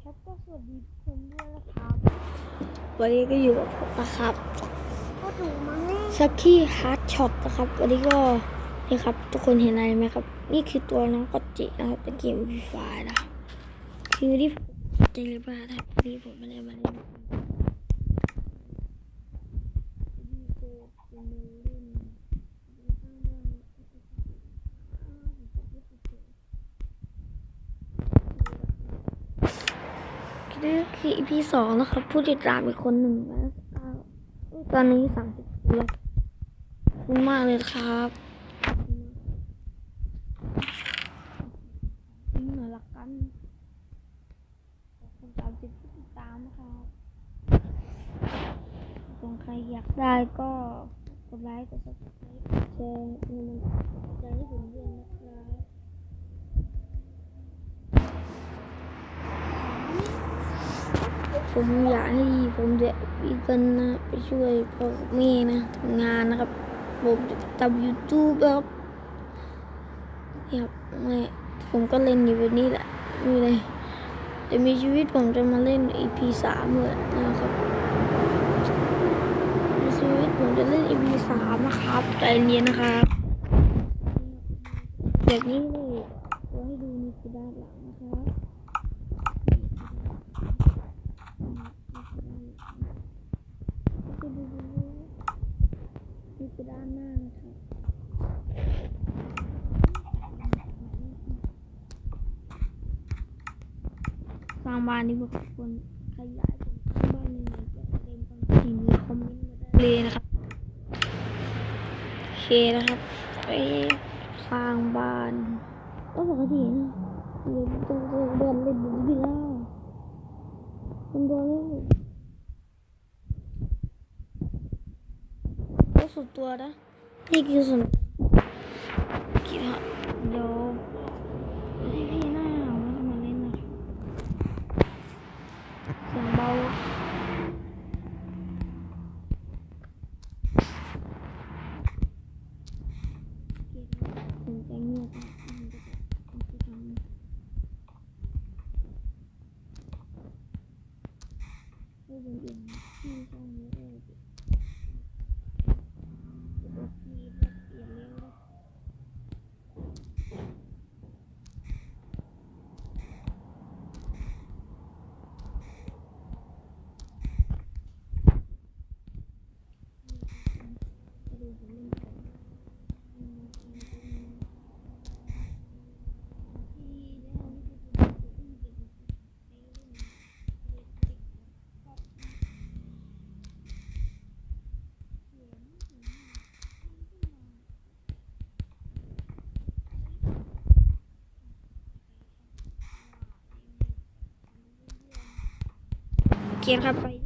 ครับก็สวัสดีทุกคนด้วยนะครับวันนี้ก็อยู่กับผมนะครับก็ถูกมั้งเนี่ยซักกี้ฮาร์ดช็อตนะครับวันนี้ก็นี่ครับ ทุกคนเห็นอะไรไหมครับ นี่คือตัวน้องกอตจินะครับเป็นเกมฟรีไฟนะคือที่ผมจริงหรือเปล่าถ้าพี่ผมไม่ได้มาเล่นพี่โกเป็นมือเล่นข้างบ้าน นี่คือ EP สองนะครับ ผู้ติดตามอีกคนหนึ่งแล้วตอนนี้สามสิบแล้วคุณมากเลยครับนี่หน่อยละกันขอบคุณสามสิบผู้ติดตามนะครับถ้าใครอยากได้ก็กดไลค์กดซับสไครต์แชร์เป็นใจให้ผม ผมอยากให้ผมจะมีกันนะไปช่วยพ่อแม่นะทำงานนะครับ ผมจะทำยูทูบครับเนี่ยครับแม่ผมก็เล่นอยู่แบบนี้แหละนี่เลยจะมีชีวิตผมจะมาเล่น EP สามเลยนะครับในชีวิตผมจะเล่น EP สามนะครับใจเย็นนะครับแบบนี้เลยตัวให้ดูนี่คือด้านหลังนะครับ นี่คือด้านหน้านะครับสร้าง บ้านที่พวกคนขยายผมสร้าบ้านยังไงก็เต็มความจริงคอมเมนต์มาได้เลยนะครับโอเคนะครับไปสร้างบ้านก็ปกตินะเดินเดินเดินเล่นอยู่ที่แล้วคนเดินเล่นก็สุดตัวนะนี่คือส่วนคิดฮะเดี๋ยวพี่พี่หน้าไม่ต้องมาเล่นนะครับเสียงเบาผมจะเงียบนะมันจะมันจะทำ ให้คนอื่น ที่ช่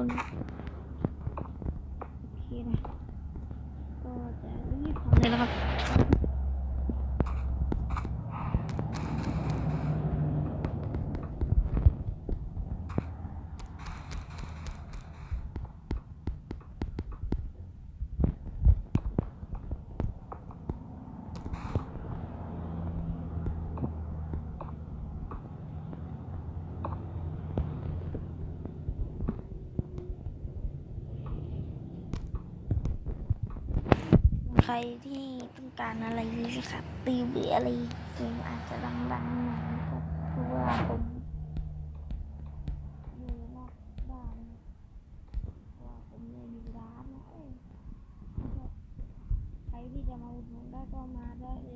อง ใครที่ต้องการอะไรนี้ะครับตีหรือะไรเกมอาจจะดังๆหน่อยนะครับเพราะว่าผมอยู่นอกบ้านว่าผมอยู่ในร้านนะใครที่จะมาอุดหนุนได้ก็มาได้เลย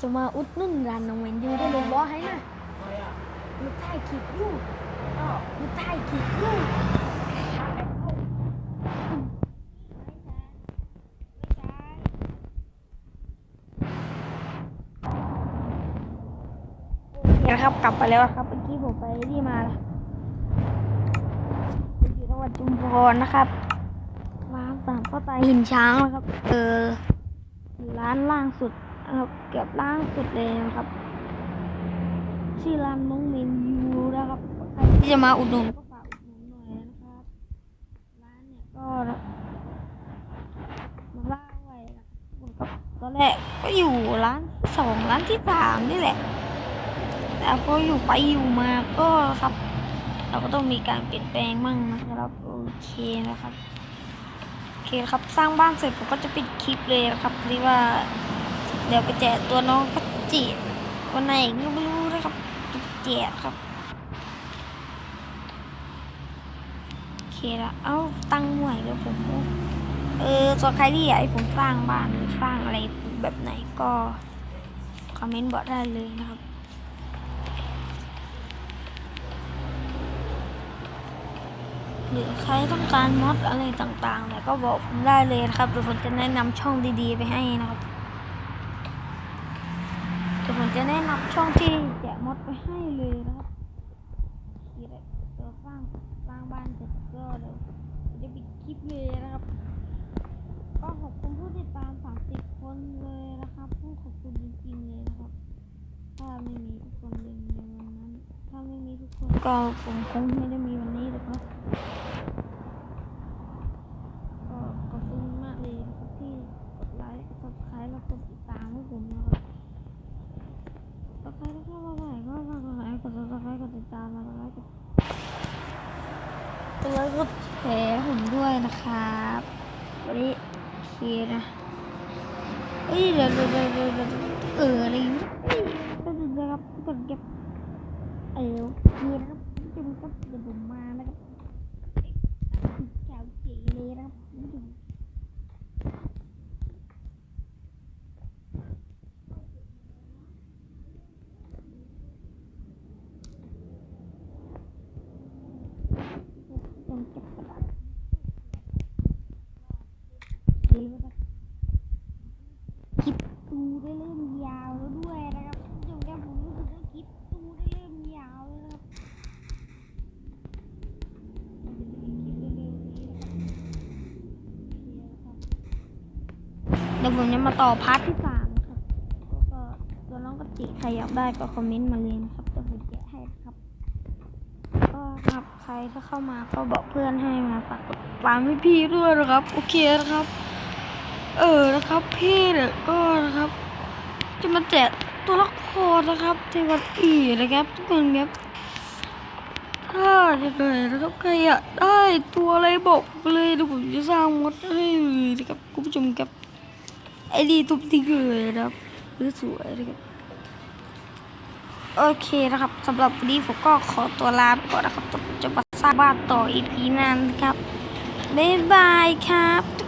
จะมาอุดหนุ่นร้านน้องแมนยูได้ลยบอให้นะมึงถ่ายคลิปอยู่มึงถ่ายคลิปอยู่โอเคนะครับกลับไปแล้วครับเมื่อกี้ผมไปที่มาอยู่จังหวัดจุมพรนะครับร้านสามพ่อตาหินช้างนะครับเออร้านล่างสุด ครับเกือบล่างสุดเลยนะครับ ชื่อร้านน้องเมนยูนะครับใครที่จะมาอุดหนุนก็ฝากอุดหนุนหน่อยนะครับ ร้านเนี่ยก็มาล่างไว้นะครับตอนแรกก็อยู่ร้านสองร้านที่สามนี่แหละ แต่พออยู่ไปอยู่มาก็ครับ เราก็ต้องมีการเปลี่ยนแปลงมั่งนะครับโอเคนะครับโอเคครับสร้างบ้านเสร็จผมก็จะปิดคลิปเลยนะครับที่ว่าเดี๋ยวไปแจกตัวน้องก็จีวันไหนก็ไม่รู้นะครับแจกครับโอเคละเอ้าตั้งหน่วยแล้วผมเออส่วนใครที่อยากให้ผมสร้างบ้านหรือสร้างอะไรแบบไหนก็คอมเมนต์บอกได้เลยนะครับหรือใครต้องการมอดอะไรต่างๆเนี่ยก็บอกผมได้เลยนะครับเดี๋ยวผมจะแนะนำช่องดีๆไปให้นะครับ เดี๋ยวผมจะแนะนำช่องที่แจกมดไปให้เลยนะครับทีแบบตัวสร้างสร้างบ้านเสร็จก็เดี๋ยวจะปิดคลิปเลยนะครับ ก็ขอบคุณผู้ติดตาม30คนเลยนะครับผู้ขอบคุณจริงๆเลยนะครับ ถ้าไม่มีทุกคนเลยในวันนั้น ถ้าไม่มีทุกคนก็ผมคงไม่ได้มีวันนี้หรอกครับก็ขอบคุณมากเลยที่กดไลค์กด subscribe แล้วกดติดตามให้ผมนะครับกดไลค์แล้วก็มาใหม่ก็ฝากกดไลค์กด subscribe กดติดตามแล้วก็ไลค์กด แล้วก็แผลผมด้วยนะครับวันนี้โอเคนะเอ้ยเดี๋ยวเดี๋ยวเดี๋ยวเดี๋ยวเอออะไรอย่างงี้เอ้ยก็จะนะครับกดเก็บเออโอเคนะครับจุ่มก็เดี๋ยวผมมานะครับแถวเจีเลยนะครับยังเก็บกระดาษดีไหมครับคลิปตูได้เริ่มยาวแล้วด้วยนะครับจนแค่ผมรู้สึกว่าคลิปตูได้เริ่มยาวแล้วนะครับมันจะมีคลิปเร็วๆนี้นะครับ เดี๋ยว ผมจะมาต่อพาร์ทที่สามครับก็ตัวน้องกติใครอยากได้ก็คอมเมนต์มาเลยนะครับเดี๋ยวผมแกะให้ครับ ก็ครับใครถ้าเข้ามาก็บอกเพื่อนให้มาฝากกดตามพี่ๆด้วยนะครับ โอเคนะครับ เออนะครับพี่เนี่ยก็นะครับ จะมาแจกตัวละครนะครับในวันอีนะครับ ทุกคนครับถ้าจะเลยนะครับใครอยากได้ตัวอะไรบอกเลยเดี๋ยวผมจะสร้างมดให้เลยนะครับคุณผู้ชมครับ ไอดีทุบทิ้งเลยนะครับหรือสวยนะครับโอเคนะครับสำหรับวันนี้ผมก็ขอตัวลาไปก่อนนะครับจะมาสร้างบ้านต่ออีพีนั้นครับบ๊ายบายครับ